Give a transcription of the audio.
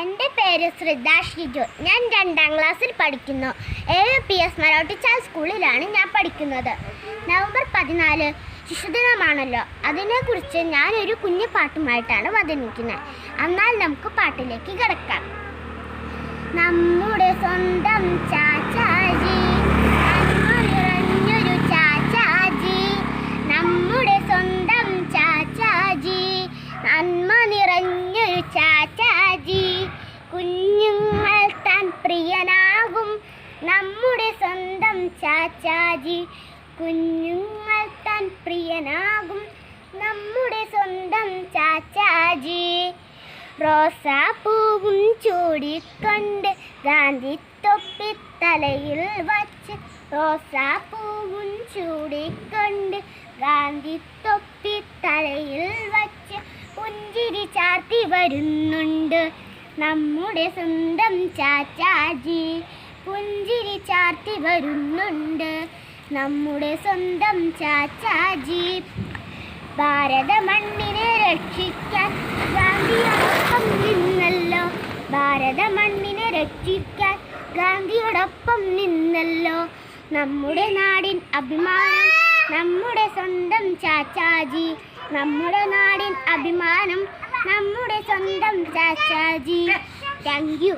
എന്റെ പേര് ശ്രിത ഷിജു. ഞാൻ രണ്ടാം ക്ലാസ്സിൽ പഠിക്കുന്നു. എ പി എസ് മരോട്ടിച്ചാൽ സ്കൂളിലാണ് ഞാൻ പഠിക്കുന്നത്. നവംബർ പതിനാല് ശിശുദിനമാണല്ലോ അതിനെക്കുറിച്ച് ഞാനൊരു കുഞ്ഞു പാട്ടുമായിട്ടാണ് വന്നിരിക്കുന്നത്. എന്നാൽ നമുക്ക് പാട്ടിലേക്ക് കിടക്കാം. നമ്മുടെ സ്വന്തം ചാച്ചാജി നമ്മുടെ സ്വന്തം ചാച്ചാജി. കുഞ്ഞുങ്ങൾ താൻ പ്രിയനാകും നമ്മുടെ സ്വന്തം ചാച്ചാജി. റോസാപ്പൂവും ചൂടിക്കൊണ്ട് ഗാന്ധി തൊപ്പി തലയിൽ വച്ച് റോസാപ്പൂവും ചൂടിക്കൊണ്ട് ഗാന്ധി തൊപ്പി തലയിൽ വച്ച് പുഞ്ചിരി ചാർത്തി വരുന്നുണ്ട് നമ്മുടെ സ്വന്തം ചാച്ചാജി. ചാർത്തി വരുന്നുണ്ട്. നമ്മുടെ സ്വന്തം ചാച്ചാജി ഭാരത മണ്ണിനെ രക്ഷിക്കാൻ ഗാന്ധിയോടൊപ്പം നിന്നല്ലോ. ഭാരത മണ്ണിനെ രക്ഷിക്കാൻ ഗാന്ധിയോടൊപ്പം നിന്നല്ലോ. നമ്മുടെ നാടിൻ അഭിമാനം നമ്മുടെ സ്വന്തം ചാച്ചാജി നമ്മുടെ നാടിൻ അഭിമാനം നമ്മുടെ സ്വന്തം ചാച്ചാജി താങ്ക് യു